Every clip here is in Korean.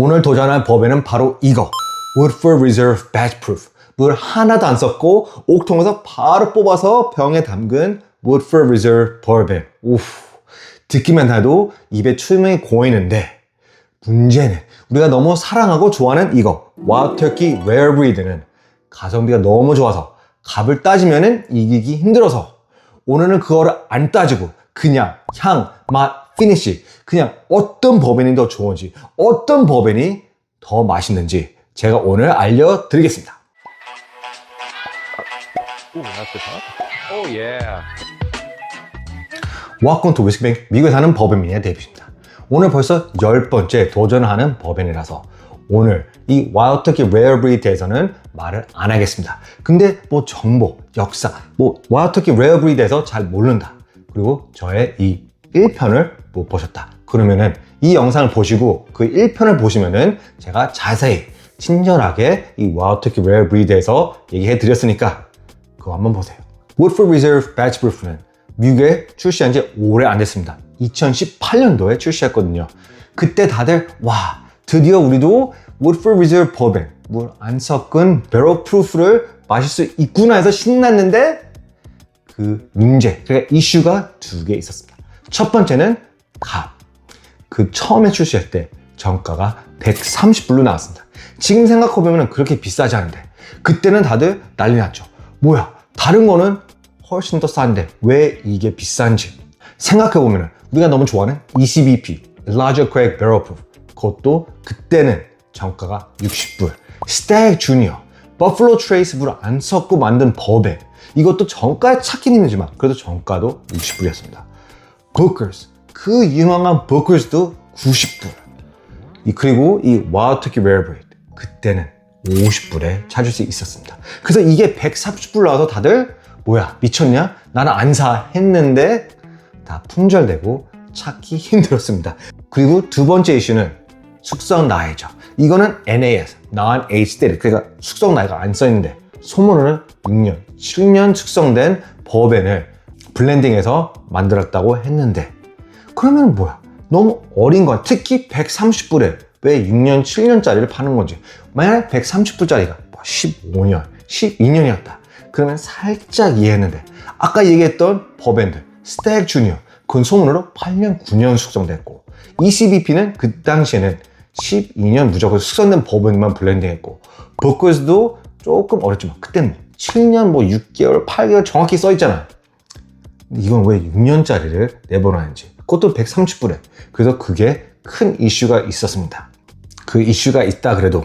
오늘 도전할 버벤은 바로 이거. Woodford Reserve Batch Proof. 물 하나도 안 썼고 옥통에서 바로 뽑아서 병에 담근 Woodford Reserve Bourbon. 우후. 듣기만 해도 입에 출명이 고이는데 문제는 우리가 너무 사랑하고 좋아하는 이거 Rare Breed는 가성비가 너무 좋아서 값을 따지면은 이기기 힘들어서 오늘은 그거를 안 따지고 그냥 향, 맛, 피니시 그냥 어떤 버벤이 더 좋은지 어떤 버벤이 더 맛있는지 제가 오늘 알려드리겠습니다. Ooh, that's the top. Oh yeah. 왁콘 투 위스키뱅 미국에 사는 버벤미니의 데뷔입니다. 오늘 벌써 열 번째 도전하는 버벤이라서 오늘 이 와일드 터키 레어 브리드에서는 말을 안 하겠습니다. 근데 뭐 정보, 역사, 뭐 와일드 터키 레어 브리드에서 잘 모른다. 그리고 저의 이 1편을 못 보셨다. 그러면은 이 영상을 보시고 그 1편을 보시면은 제가 자세히 친절하게 이 와일드 터키 레어 브리드에서 얘기해 드렸으니까 그거 한번 보세요. Woodford Reserve Batch Proof는 미국에 출시한 지 오래 안 됐습니다. 2018년도에 출시했거든요. 그때 다들 와 드디어 우리도 Woodford Reserve Bourbon 물안 섞은 Barrel Proof를 마실 수 있구나 해서 신났는데 그 문제, 그러니까 이슈가 두 개 있었습니다. 첫 번째는 값. 그 처음에 출시할 때 정가가 130불로 나왔습니다. 지금 생각해보면 그렇게 비싸지 않은데 그때는 다들 난리 났죠. 뭐야 다른 거는 훨씬 더 싼데 왜 이게 비싼지 생각해보면 우리가 너무 좋아하는 22P Larger Craig Barrel Proof 그것도 그때는 정가가 60불 스택 주니어 버플로 트레이스 물안 섞고 만든 버벤 이것도 정가에 찾긴 힘들지만 그래도 정가도 60불이었습니다 Booker's 그 유명한 Booker's도 90불 이 그리고 이 와우 터키 레어 브레이드 그때는 50불에 찾을 수 있었습니다. 그래서 이게 130불 나와서 다들 뭐야 미쳤냐? 나는 안 사 했는데 다 품절되고 찾기 힘들었습니다. 그리고 두 번째 이슈는 숙성 나이죠. 이거는 NAS, Non-Age Dated. 그러니까 숙성 나이가 안 써있는데 소문으로는 6년, 7년 숙성된 버벤을 블렌딩해서 만들었다고 했는데 그러면 뭐야? 너무 어린 건 특히 130불에 왜 6년, 7년짜리를 파는 건지. 만약 130불짜리가 15년, 12년이었다. 그러면 살짝 이해했는데. 아까 얘기했던 버밴드 스택 주니어. 그건 소문으로 8년, 9년 숙성됐고. ECBP는 그 당시에는 12년 무조건 숙성된 버번만 블렌딩했고. 버커스도 조금 어렸지만 그때는 뭐 7년, 뭐 6개월, 8개월 정확히 써 있잖아. 이건 왜 6년짜리를 내보내는지 그것도 130불에. 그래서 그게 큰 이슈가 있었습니다. 그 이슈가 있다 그래도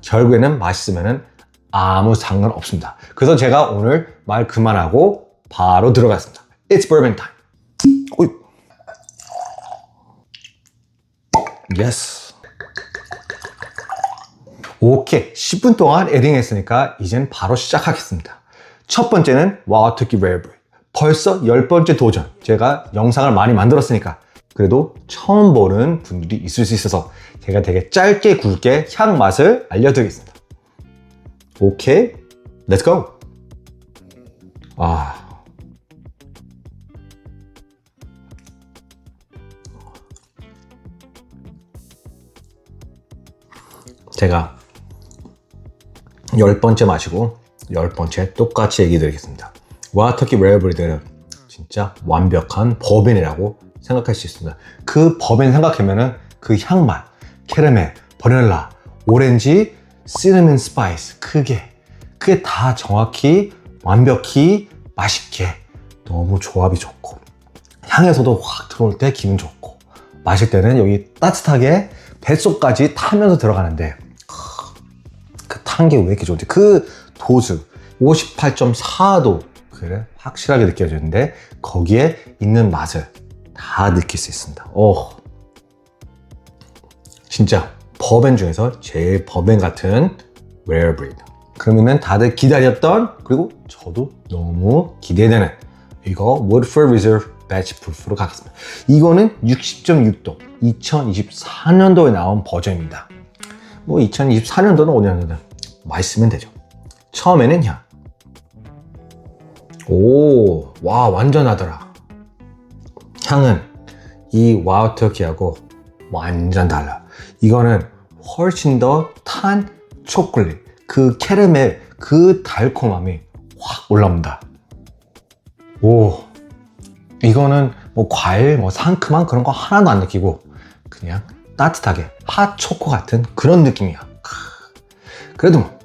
결국에는 맛있으면 아무 상관 없습니다. 그래서 제가 오늘 말 그만하고 바로 들어갔습니다. It's bourbon time. 오이. Yes. 오케이. 10분 동안 에딩 했으니까 이젠 바로 시작하겠습니다. 첫 번째는 와우 터키 레어브리 벌써 열 번째 도전. 제가 영상을 많이 만들었으니까 그래도 처음 보는 분들이 있을 수 있어서 제가 되게 짧게 굵게 향 맛을 알려드리겠습니다. 오케이, 렛츠 고. 아. 제가 열 번째 마시고 열 번째 똑같이 얘기 드리겠습니다. 와터키 레어브리드는 진짜 완벽한 버벤이라고 생각할 수 있습니다. 그 버벤 생각하면은 그 향맛, 캐러멜, 버닐라, 오렌지, 시나몬 스파이스, 그게 그게 다 정확히 완벽히 맛있게 너무 조합이 좋고 향에서도 확 들어올 때 기분 좋고 마실 때는 여기 따뜻하게 뱃속까지 타면서 들어가는데 그 탄 게 왜 이렇게 좋은지 그 도수 58.4도 그래 확실하게 느껴지는데 거기에 있는 맛을 다 느낄 수 있습니다. 오, 진짜 버벤 중에서 제일 버벤 같은 레어 브리드. 그러면은 다들 기다렸던 그리고 저도 너무 기대되는 이거 Woodford Reserve Batch Proof로 가겠습니다. 이거는 60.6도 2024년도에 나온 버전입니다. 뭐 2024년도는 5년도는 맛있으면 되죠. 처음에는 향. 오, 와, 완전 하더라. 향은 이 와우 터키하고 완전 달라. 이거는 훨씬 더 탄 초콜릿, 그 캐러멜, 그 달콤함이 확 올라옵니다. 오, 이거는 뭐 과일, 뭐 상큼한 그런 거 하나도 안 느끼고 그냥 따뜻하게 핫 초코 같은 그런 느낌이야. 크. 그래도 뭐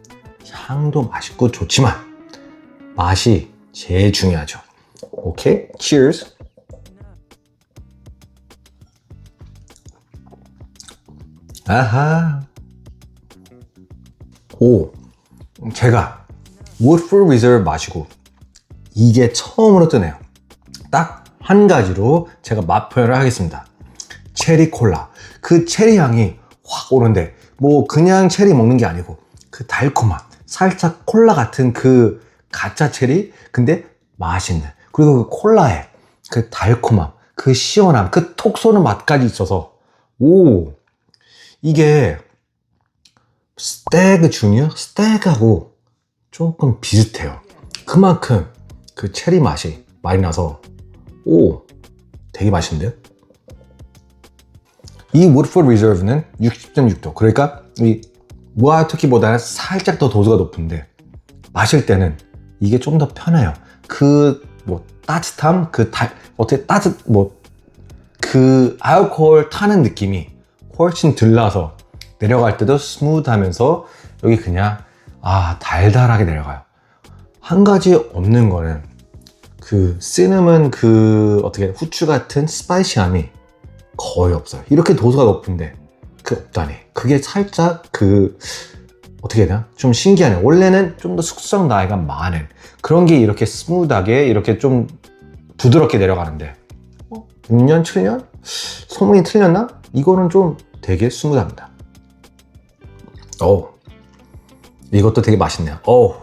향도 맛있고 좋지만 맛이 제일 중요하죠. 오케이, cheers. 아하. 오, 제가 Woodford Reserve 마시고 이게 처음으로 뜨네요. 딱 한 가지로 제가 맛 표현을 하겠습니다. 체리 콜라. 그 체리 향이 확 오는데 뭐 그냥 체리 먹는 게 아니고 그 달콤함, 살짝 콜라 같은 그 가짜 체리 근데 맛있는. 그리고 그 콜라의 그 달콤함, 그 시원함, 그 톡 쏘는 맛까지 있어서 오! 이게 스테그 주니어 스테그하고 조금 비슷해요. 그만큼 그 체리 맛이 많이 나서 오! 되게 맛있는데요? 이 woodford reserve는 60.6도. 그러니까 이 무화 터키보다는 살짝 더 도수가 높은데 마실 때는 이게 좀 더 편해요. 그 뭐 따뜻함, 그 달, 어떻게 따뜻 뭐 그 알코올 타는 느낌이 훨씬 덜 나서 내려갈 때도 스무드하면서 여기 그냥 아 달달하게 내려가요. 한 가지 없는 거는 그 시나몬 그 어떻게 후추 같은 스파이시함이 거의 없어요. 이렇게 도수가 높은데 그 없다니. 그게 살짝 그 어떻게 해야 되나? 좀 신기하네. 원래는 좀 더 숙성 나이가 많은 그런 게 이렇게 스무드하게 이렇게 좀 부드럽게 내려가는데 어? 6년, 7년? 소문이 틀렸나? 이거는 좀 되게 스무드합니다. 오, 이것도 되게 맛있네요. 오,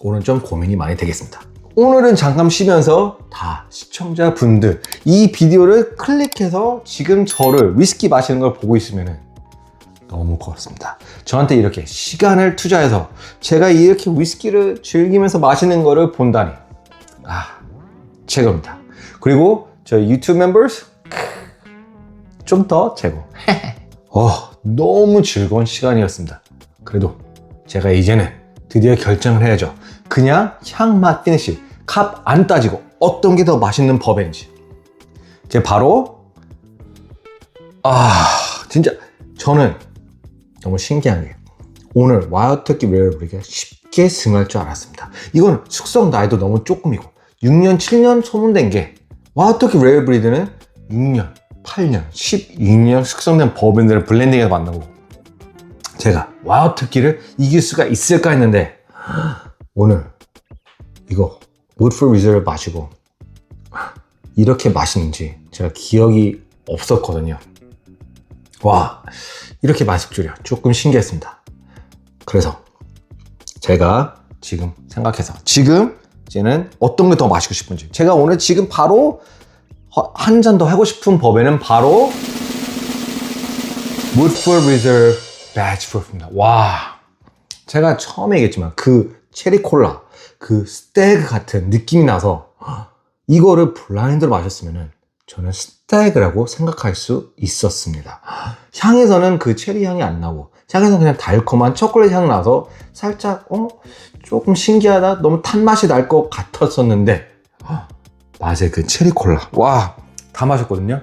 오늘 좀 고민이 많이 되겠습니다. 오늘은 잠깐 쉬면서 다 시청자분들 이 비디오를 클릭해서 지금 저를 위스키 마시는 걸 보고 있으면 너무 고맙습니다. 저한테 이렇게 시간을 투자해서 제가 이렇게 위스키를 즐기면서 마시는 거를 본다니 아 최고입니다. 그리고 저희 유튜브 멤버스 좀 더 최고. 어, 너무 즐거운 시간이었습니다. 그래도 제가 이제는 드디어 결정을 해야죠. 그냥 향맛 피니시 값 안 따지고 어떤 게 더 맛있는 버벤인지. 제 바로 아 진짜 저는 너무 신기한 게 오늘 와이어터키 레어브리가 쉽게 승할 줄 알았습니다. 이건 숙성 나이도 너무 조금이고 6년, 7년 소문된 게 와이어터키 레어브리드는 6년, 8년, 12년 숙성된 버ben들을 블렌딩해서 만든 거고 제가 와이어터키를 이길 수가 있을까 했는데 오늘 이거 woodford reserve 마시고 이렇게 맛있는지 제가 기억이 없었거든요. 와 이렇게 맛있을 줄이야 조금 신기했습니다. 그래서 제가 지금 생각해서 지금 이제는 어떤 게 더 마시고 싶은지. 제가 오늘 지금 바로 한 잔 더 하고 싶은 법에는 바로 Reserve Batch Proof입니다. 와 제가 처음에 얘기했지만 그 체리 콜라 그 스테이크 같은 느낌이 나서 이거를 블라인드로 마셨으면은 저는 스테이크라고 생각할 수 있었습니다. 향에서는 그 체리 향이 안 나고 향에서는 그냥 달콤한 초콜릿 향 나서 살짝 어 조금 신기하다 너무 탄 맛이 날 것 같았었는데 맛의 그 체리 콜라 와 다 마셨거든요.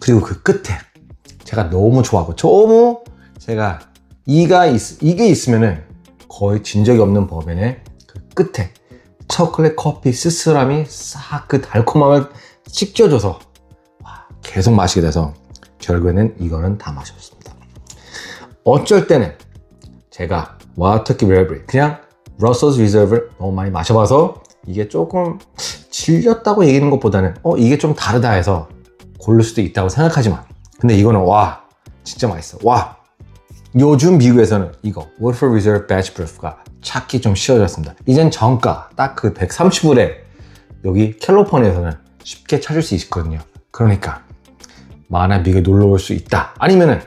그리고 그 끝에 제가 너무 좋아하고 너무 제가 이가 있, 이게 있으면은 거의 진 적이 없는 버벤의 그 끝에 초콜릿 커피 쓸쓸함이 싹 그 달콤함을 씻겨줘서 와, 계속 마시게 돼서 결국에는 이거는 다 마셨습니다. 어쩔 때는 제가 와터키 레브리 그냥 러서스 리저브를 너무 많이 마셔봐서 이게 조금 질렸다고 얘기하는 것보다는 어 이게 좀 다르다 해서 고를 수도 있다고 생각하지만 근데 이거는 와 진짜 맛있어 와 요즘 미국에서는 이거 Woodford Reserve Batch Proof가 찾기 좀 쉬워졌습니다. 이젠 정가 딱 그 130불에 여기 캘로퍼니아에서는 쉽게 찾을 수 있거든요. 그러니까 만화 미국에 놀러 올 수 있다. 아니면은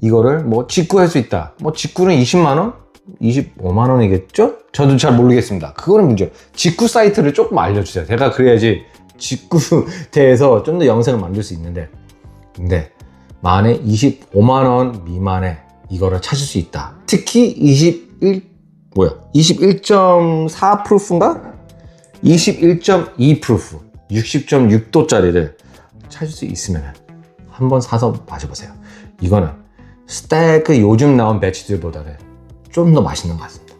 이거를 뭐 직구할 수 있다. 뭐 직구는 20만 원? 25만 원이겠죠? 저도 잘 모르겠습니다. 그거는 문제. 직구 사이트를 조금 알려주세요. 제가 그래야지 직구대에서 좀 더 영상을 만들 수 있는데 근데 만에 25만 원 미만에 이거를 찾을 수 있다. 특히 21 뭐야? 21.4 프루프인가? 21.2 프루프, 60.6도짜리를 찾을 수 있으면 한번 사서 마셔보세요. 이거는 스테이크 요즘 나온 배치들보다는 좀 더 맛있는 것 같습니다.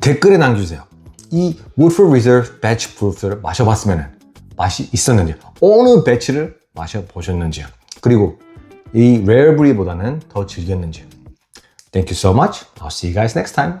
댓글에 남겨주세요. 이 Woodford Reserve 배치 프루프를 마셔봤으면 맛이 있었는지, 어느 배치를 마셔보셨는지요. 그리고 이 레어 브리보다는 더 즐겼는지. Thank you so much. I'll see you guys next time.